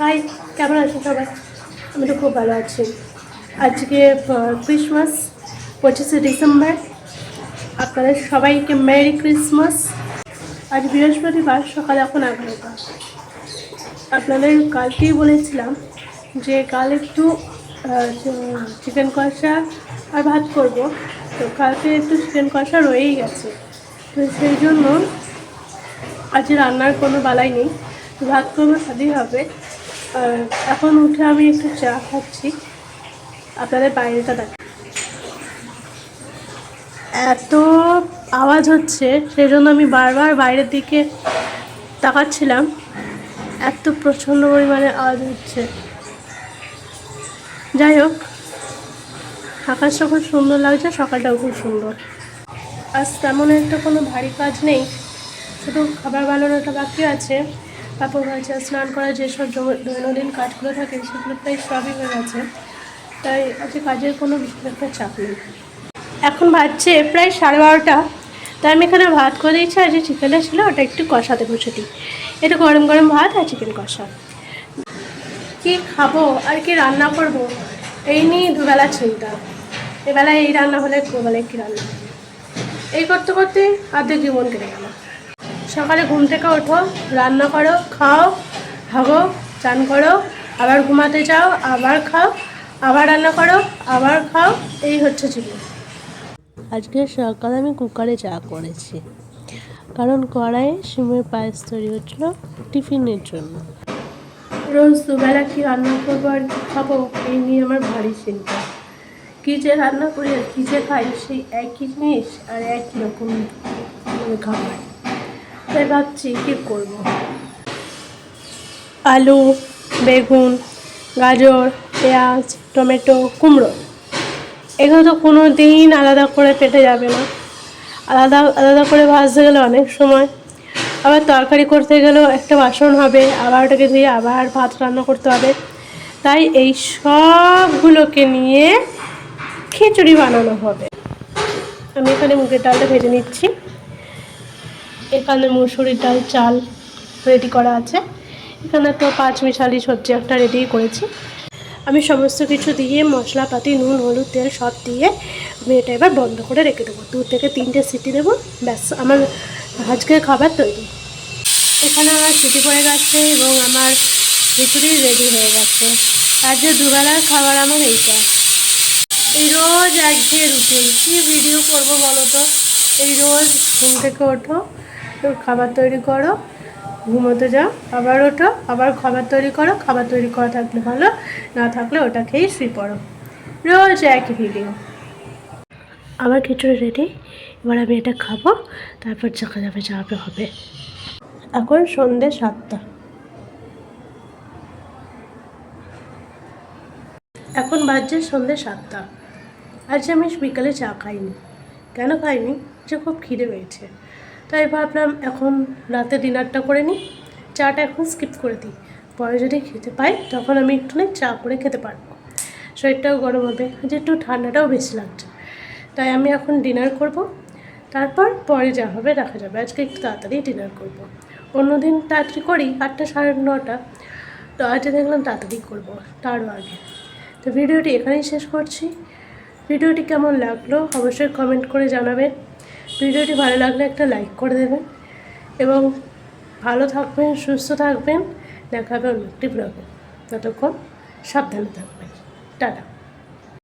High কেমন আছো সবাই? আমি তো খুব ভালো আছি। আজকে ক্রিসমাস পঁচিশে ডিসেম্বর আপনাদের সবাইকে মেরি ক্রিসমাস আজ বৃহস্পতিবার, সকাল এখন এগারোটা আপনাদের কালকেই বলেছিলাম যে কাল একটু চিকেন কষা আর ভাত করব। তো কালকে একটু চিকেন কষা রয়েই গেছে। তো সেই জন্য আজ রান্নার কোনো বালাই নেই। ভাত করব সাথেই হবে। এখন উঠে আমি একটু চা খাচ্ছি। আপনাদের বাইরেটা দেখ এত আওয়াজ হচ্ছে সেই জন্য আমি বারবার বাইরের দিকে তাকাচ্ছিলাম। এত প্রচণ্ড পরিমাণে আওয়াজ হচ্ছে। যাই হোক, আকাশটা খুব সুন্দর লাগছে, সকালটাও খুব সুন্দর। আজ তেমন একটা কোনো ভারী কাজ নেই, শুধু খাবার বানানোটা বাকি আছে। কাপড় কাচা স্নান করা যেসব দৈনন্দিন কাজগুলো থাকে, সেগুলো প্রায় সবই হয়ে গেছে। তাই আজকে কাজের কোনো বিশেষ একটা চাপ নেই। এখন বাজছে প্রায় সাড়ে বারোটা। তাই আমি এখানে ভাত করে দিয়েছি, আর যে চিকেনটা ছিল ওটা একটু কষাতে বসে দিই এটা গরম গরম ভাত আর চিকেন কষা। কি খাব আর কি রান্না করব? এই নিয়ে দুবেলা চিন্তা। এবেলায় এই রান্না হলে দুবেলায় কী রান্না এই করতে করতে আর্ধেক জীবন কেটে গেল। সকালে ঘুম থেকে ওঠো রান্না করো খাও হাগো চান করো আবার ঘুমাতে যাও আবার খাও আবার রান্না করো আবার খাও এই হচ্ছে জীবন। আজকে সকালে আমি কুকারে চা করেছি কারণ কড়াইয়ে সিমের পায়েস তৈরি হচ্ছিল টিফিনের জন্য। রোজ দুবেলা কি রান্না করব আর কি খাব এই নিয়ে আমার ভারী চিন্তা। কী যে রান্না করি আর কী যে খাই সেই একই জিনিস আর একই রকম খাবার। তাই ভাবছি? কী করব? আলু, বেগুন, গাজর, পেঁয়াজ, টমেটো, কুমড়ো। এগুলো তো কোনো দিন আলাদা করে পেটে যাবে না। আলাদা আলাদা করে ভাজতে গেলে অনেক সময়। আবার তরকারি করতে গেলেও একটা বাসন হবে, আবার ওটাকে দিয়ে আবার ভাত রান্না করতে হবে। তাই এই সবগুলোকে নিয়ে খিচুড়ি বানানো হবে। আমি এখানে মুগের ডালটা ভেজে নিচ্ছি। এখানে মুসুরির ডাল, চাল রেডি করা আছে। এখানে তো পাঁচ মিশালি সবজি একটা রেডি করেছি। আমি সমস্ত কিছু দিয়ে মশলাপাতি, নুন, হলুদ, তেল সব দিয়ে আমি এটা এবার বন্ধ করে রেখে দেবো। দু থেকে তিনটে সিটি দেবো। ব্যাস, আমার আজকের খাবার তৈরি। এখানে আমার সিটি পড়ে গেছে এবং আমার খিচুড়ি রেডি হয়ে গেছে। আর যে দুবেলার খাবার আমার এইটা। এই রোজ একঘেয়ে রুটিন কী ভিডিও করব বলো তো? এই রোজ ঘুম থেকে ওঠো। খাবার তৈরি করো, ঘুমোতে যাও, আবার ওঠো, আবার খাবার তৈরি করো, খাবার তৈরি করা থাকলে ভালো, না থাকলে ওটা খেয়েই শুয়ে পড়ো। রোজ একই ভিডিও আমার খিচুড়ি রেডি এবার আমি এটা খাব, তারপর চাকা যাবে যাবে হবে। এখন সন্ধে সাতটা। এখন বাজছে সন্ধে সাতটা। আজ আমি বিকালে চা খাইনি। কেন খাইনি? যে খুব খিদে পেয়েছে। তাই ভাবলাম এখন রাতে ডিনারটা করে নিই। চাটা এখন স্কিপ করে দিই। পরে যদি খেতে পাই, তখন আমি একটু চা করে খেতে পারব। শরীরটাও গরম হবে। যে একটু ঠান্ডাটাও বেশি লাগছে। তাই আমি এখন ডিনার করব। তারপর পরে যা হবে দেখা যাবে। আজকে একটু তাড়াতাড়ি ডিনার করব। অন্যদিন তাড়াতাড়ি করি আটটা সাড়ে নটা। তো আজকে দেখলাম তাড়াতাড়ি করব। তারও আগে। তো ভিডিওটি এখানেই শেষ করছি। ভিডিওটি কেমন লাগল অবশ্যই কমেন্ট করে জানাবেন। ভিডিওটি ভালো লাগলে একটা লাইক করে দেবেন এবং ভালো থাকবেন, সুস্থ থাকবেন। দেখাবেন একটি ব্লগে। ততক্ষণ সাবধানে থাকবেন। টাটা।